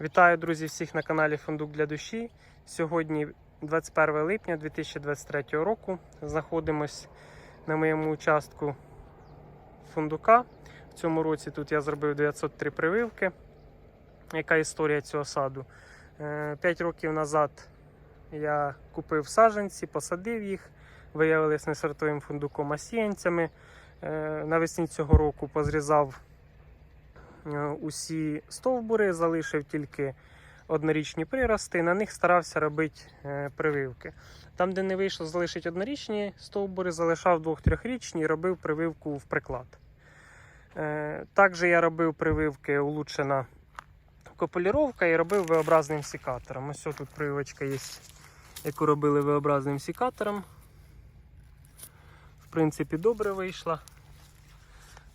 Вітаю, друзі, всіх на каналі Фундук для душі. Сьогодні 21 липня 2023 року. Знаходимось на моєму участку фундука. В цьому році тут я зробив 903 прививки. Яка історія цього саду? 5 років назад я купив саджанці, посадив їх, виявилися не сортовим фундуком, а сіянцями. Е, Навесні цього року позрізав е, усі стовбури, залишив тільки однорічні прирости. На них старався робити е, прививки. Там, де не вийшло залишити однорічні стовбури, залишав двох-трьохрічні і робив прививку в приклад. Е, Також я робив прививки улучшена кополіровка і робив V-образним сікатором. Ось тут прививочка є, яку робили V-образним сікатором. В принципі, добре вийшла.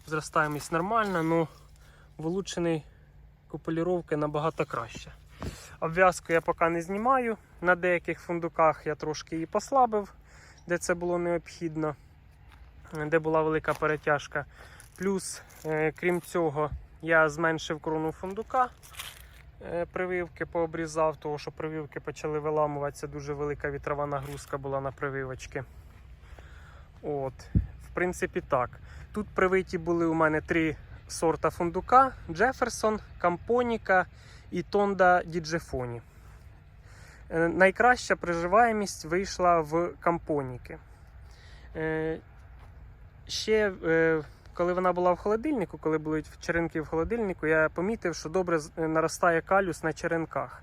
Зростаємось нормально, але вилучений куполіровки набагато краще. Обв'язку я поки не знімаю. На деяких фундуках я трошки її послабив, де це було необхідно, де була велика перетяжка. Плюс, е, крім цього, я зменшив крону фундука. е, Прививки пообрізав, тому що прививки почали виламуватися. Дуже велика вітрова нагрузка була на прививочки. От, в принципі, так. Тут привиті були у мене три сорта фундука: Джеферсон, Кампоніка і Тонда Діджефоні. Е, Найкраща приживаємість вийшла в Кампоніки. Е, Ще е, коли вона була в холодильнику, коли були черенки в холодильнику, я помітив, що добре наростає калюс на черенках.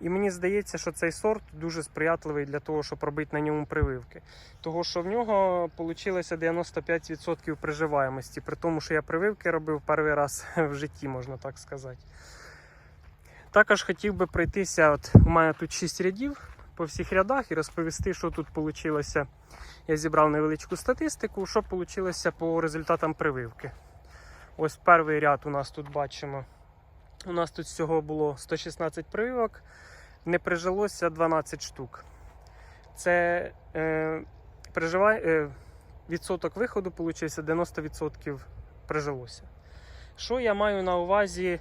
І мені здається, що цей сорт дуже сприятливий для того, щоб робити на ньому прививки. Того, що в нього вийшло 95% приживаємості, при тому, що я прививки робив перший раз в житті, можна так сказати. Також хотів би пройтися. От у мене тут 6 рядів по всіх рядах і розповісти, що тут вийшло. Я зібрав невеличку статистику, що вийшло по результатам прививки. Ось перший ряд у нас тут бачимо. У нас тут всього було 116 прививок, не прижилося 12 штук. Це е, приживай, е, відсоток виходу получився 90% прижилося. Що я маю на увазі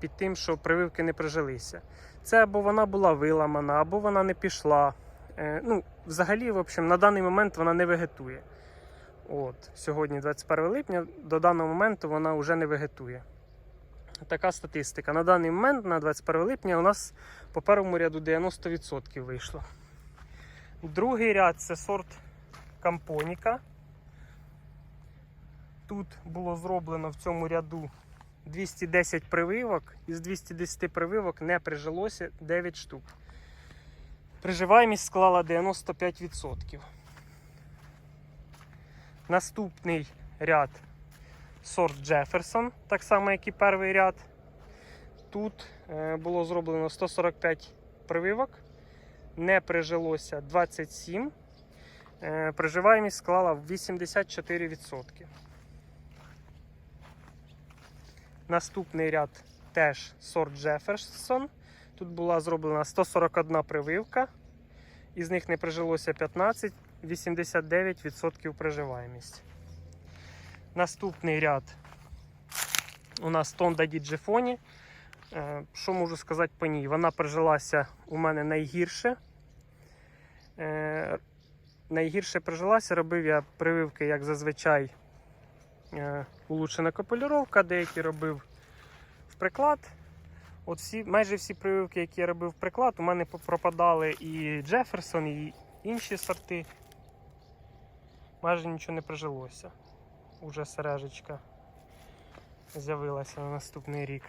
під тим, що прививки не прижилися? Це або вона була виламана, або вона не пішла. Е, ну, взагалі, в общем, на даний момент вона не вегетує. От, сьогодні, 21 липня, до даного моменту вона вже не вегетує. Така статистика. На даний момент, на 21 липня, у нас по першому ряду 90% вийшло. Другий ряд це сорт Кампоніка. Тут було зроблено в цьому ряду 210 прививок. Із 210 прививок не прижилося 9 штук. Приживаємість склала 95%. Наступний ряд сорт Джеферсон, так само, як і перший ряд. Тут е, було зроблено 145 прививок, не прижилося 27. Е, Приживаємість склала 84%. Наступний ряд теж сорт Джеферсон. Тут була зроблена 141 прививка, із них не прижилося 15, 89% приживаємість. Наступний ряд у нас Тонда Діджифоні. Е, Що можу сказати по ній? Вона прижилася у мене найгірше. Е, Найгірше прижилася, робив я прививки, як зазвичай, е, улучшена копулюровка, деякі робив в приклад. От всі, майже всі прививки, які я робив в приклад, у мене пропадали і Джеферсон, і інші сорти. Майже нічого не прижилося. Уже сережечка з'явилася на наступний рік.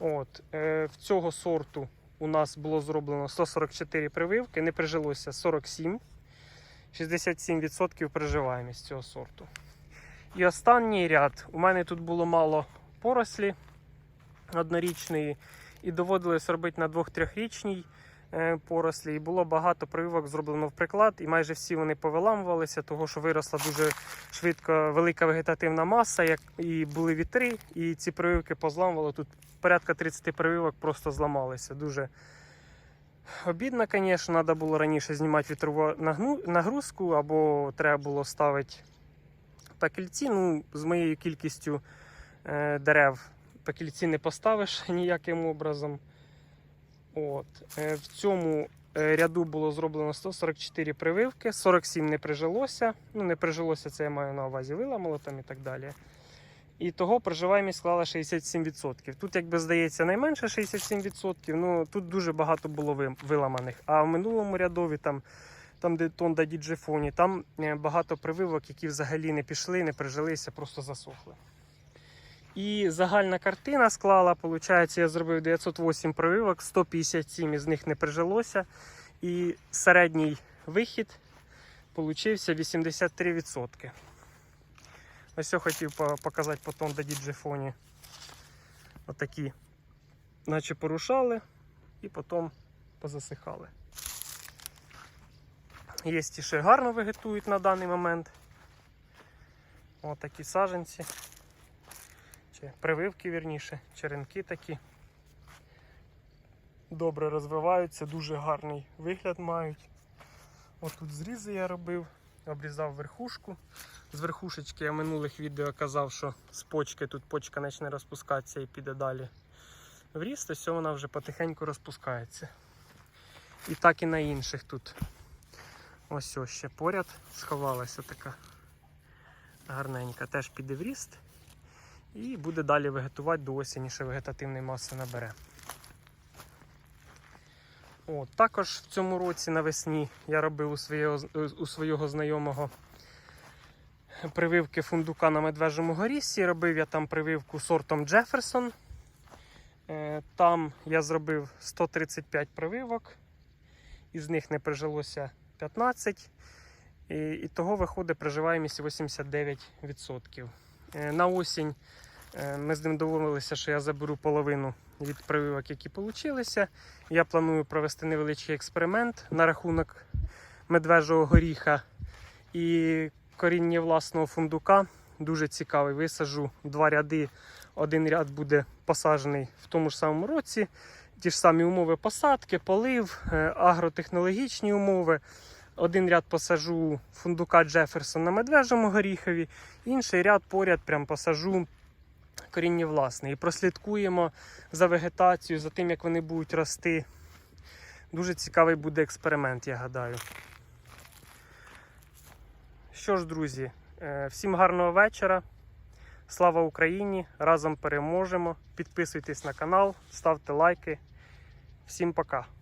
От, е, в цього сорту у нас було зроблено 144 прививки, не прижилося 47, 67% приживаємість цього сорту. І останній ряд. У мене тут було мало порослі однорічної, і доводилось робити на двох-трьохрічній е, порослі. І було багато прививок зроблено в приклад, і майже всі вони повиламувалися, тому що виросла дуже швидко велика вегетативна маса, як і були вітри, і ці прививки позламували. Тут порядка 30 прививок просто зламалися. Дуже обідно, звісно, треба було раніше знімати вітрову нагрузку, або треба було ставити пекельці. Ну, з моєю кількістю е, дерев пекільці не поставиш ніяким образом. От. Е, В цьому е, ряду було зроблено 144 прививки, 47 не прижилося. Ну, не прижилося, це я маю на увазі, виламало там і так далі. І того проживаємість склала 67%. Тут, якби здається, найменше 67%, ну тут дуже багато було виламаних. А в минулому рядові, там, там де Тонда Діджифоні, там е, багато прививок, які взагалі не пішли, не прижилися, просто засохли. І загальна картина склала, виходить, я зробив 908 прививок, 157 із них не прижилося. І середній вихід получився 83%. Ось я хотів показати по Тонда Діджифоні. Отакі, наче порушали і потім позасихали. Є ті, що гарно вегетують на даний момент. Отакі саженці. Чи прививки, вірніше, черенки такі. Добре розвиваються, дуже гарний вигляд мають. Отут зрізи я робив, обрізав верхушку. З верхушечки я в минулих відео казав, що з почки тут почка почне розпускатися і піде далі в ріст, ось вона вже потихеньку розпускається. І так і на інших тут. Ось ось ще поряд сховалася така гарненька, теж піде в ріст і буде далі вегетувати до осені, ще вегетативної маси набере. О, також в цьому році навесні я робив у свого, у свого знайомого прививки фундука на медвежому горісі. Робив я там прививку сортом Джеферсон. Е, Там я зробив 135 прививок, із них не прижилося 15. І, і того виходить проживаємість 89%. Е, На осінь е, ми з ним домовилися, що я заберу половину від прививок, які получилися. Я планую провести невеличкий експеримент на рахунок медвежого горіха і коріння власного фундука. Дуже цікавий. Висаджу два ряди. Один ряд буде посаджений в тому ж самому році. Ті ж самі умови посадки, полив, е, агротехнологічні умови. Один ряд посажу фундука Джеферсон на медвежому горіхові, інший ряд поряд прям посажу коріння власне. І прослідкуємо за вегетацією, за тим, як вони будуть рости. Дуже цікавий буде експеримент, я гадаю. Що ж, друзі, е, всім гарного вечора. Слава Україні! Разом переможемо. Підписуйтесь на канал, ставте лайки. Всім пока!